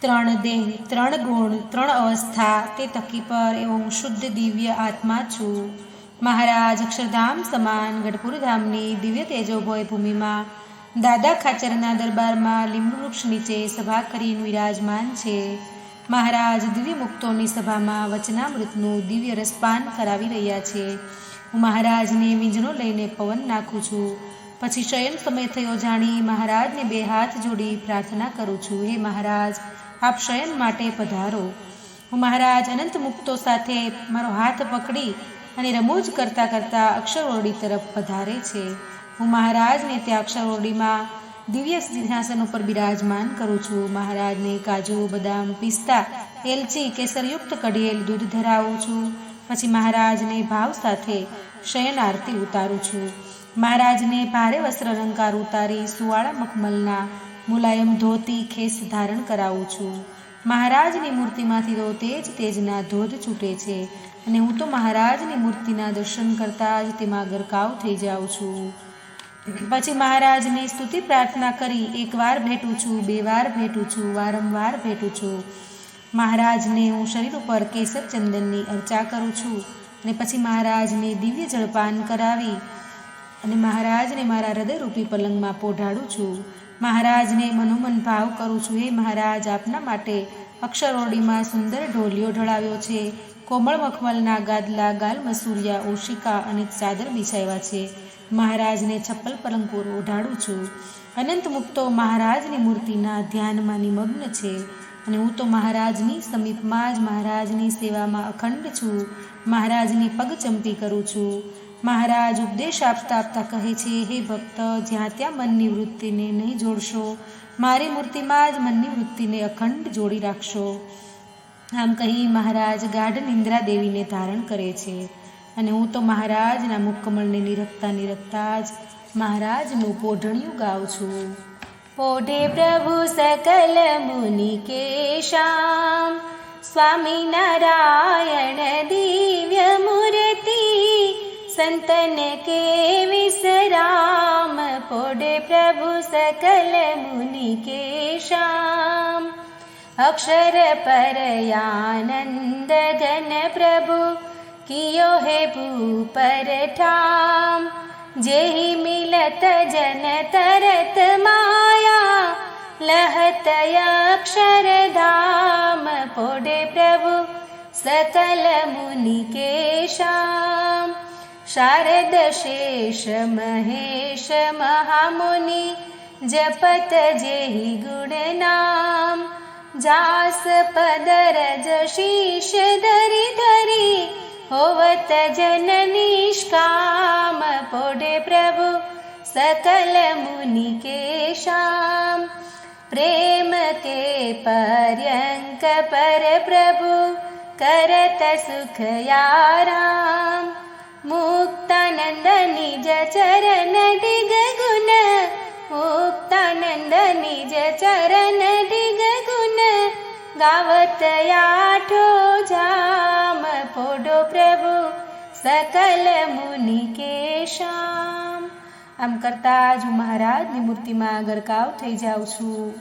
ત્રણ દેહ, ત્રણ ગુણ, ત્રણ અવસ્થા, તે તકી પર એવો હું શુદ્ધ દિવ્ય આત્મા છું. મહારાજ અક્ષરધામ સમાન ગઢપુર ધામની દિવ્ય તેજોભય ભૂમિમાં દાદા ખાચરના દરબારમાં લીંબુ વૃક્ષ નીચે સભા કરીને વિરાજમાન છે. મહારાજ દિવ્ય મુક્તોની સભામાં વચનામૃતનું દિવ્ય રસપાન કરાવી રહ્યા છે. હું મહારાજને વીંજણો લઈને પવન નાખું છું. પછી શયન સમય થયો જાણી મહારાજને બે હાથ જોડી પ્રાર્થના કરું છું. હે મહારાજ આપ શયન માટે પધારો. હું મહારાજ અનંત મુક્તો સાથે મારો હાથ પકડી અને રમૂજ કરતાં કરતાં અક્ષરઓરડી તરફ પધારે છે. હું મહારાજને ત્યાં અક્ષરઓરડીમાં દિવ્ય સિંહાસન ઉપર બિરાજમાન કરું છું. મહારાજને કાજુ, બદામ, પિસ્તા, એલચી, કેસરયુક્ત કઢિયેલ દૂધ ધરાવું છું. પછી મહારાજને ભાવ સાથે શયન આરતી ઉતારું છું. મહારાજને ભારે વસ્ત્ર અલંકાર ઉતારી સુવાળા મખમલના મુલાયમ ધોતી ખેસ ધારણ કરાવું છું. મહારાજની મૂર્તિમાંથી તો તેજ તેજના ધોધ છૂટે છે અને હું તો મહારાજની મૂર્તિના દર્શન કરતાં જ તેમાં ગરકાવ થઈ જાઉં છું. પછી મહારાજને સ્તુતિ પ્રાર્થના કરી એકવાર ભેટું છું, બે વાર ભેટું છું, વારંવાર ભેટું છું. મહારાજને હું શરીર ઉપર કેસર ચંદનની અર્ચા કરું છું અને પછી મહારાજને દિવ્ય જળપાન કરાવી અને મહારાજને મારા હૃદયરૂપી પલંગમાં પોઢાડું છું. મહારાજને મનોમન ભાવ કરું છું હે મહારાજ આપના માટે અક્ષરોડીમાં સુંદર ઢોલિયો ઢળાવ્યો છે. કોમળ મખમલના ગાદલા ગાલ મસૂરિયા ઓશિકા અને ચાદર બિછાવ્યા છે. મહારાજને છપ્પલ પલંગ પર ઓઢાડું છું. અનંત મુક્તો મહારાજની મૂર્તિના ધ્યાનમાં નિમગ્ન છે અને હું તો મહારાજની સમીપમાં જ મહારાજની સેવામાં અખંડ છું. મહારાજની પગ ચંપી કરું છું. મહારાજ ઉપદેશ આપતા આપતા કહે છે, હે ભક્ત, જ્યાં ત્યાં મનની વૃત્તિને નહીં જોડશો, મારી મૂર્તિમાં જ મનની વૃત્તિને અખંડ જોડી રાખશો. આમ કહી મહારાજ ગાઢ નિંદ્રા દેવીને ધારણ કરે છે. અને હું તો મહારાજના મુખકમળને નિરખતા નિરખતા જ મહારાજનું પોઢણિયું ગાઉં છું. પોઢે પ્રભુ સકલ મુનિ કેશામ સ્વામિનારાયણ દિવ્ય મૂર્તિ संतन के विसराम पोडे प्रभु सकल मुनि के शाम अक्षर परयानन्दगन प्रभु कयो हे भूपर जेहि मिलत जन तरत माया लहत अक्षर धाम। पोडे प्रभु सकल मुनि के शाम शारदशेष महेश महामुनि जपत जेहि गुडनाम जासपदर जशिष दरि धरि हवत जननिष्काम पोडे प्रभु सकल मुन के श्याम। प्रेम के पर्यङ्क पर प्रभु करत सुखयाराम નિજ ચરણ ડિગ ગુણ. મુક્તાનંદ નિજ ચરણ ડિગ ગુણ. ગાવત આઠો જામ પોડો પ્રભુ, સકલ મુનિ આમ કરતાં જ હું મહારાજની મૂર્તિમાં ગરકાવ થઈ જાઉં છું.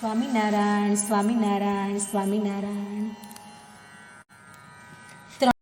સ્વામિનારાયણ સ્વામિનારાયણ સ્વામિનારાયણ.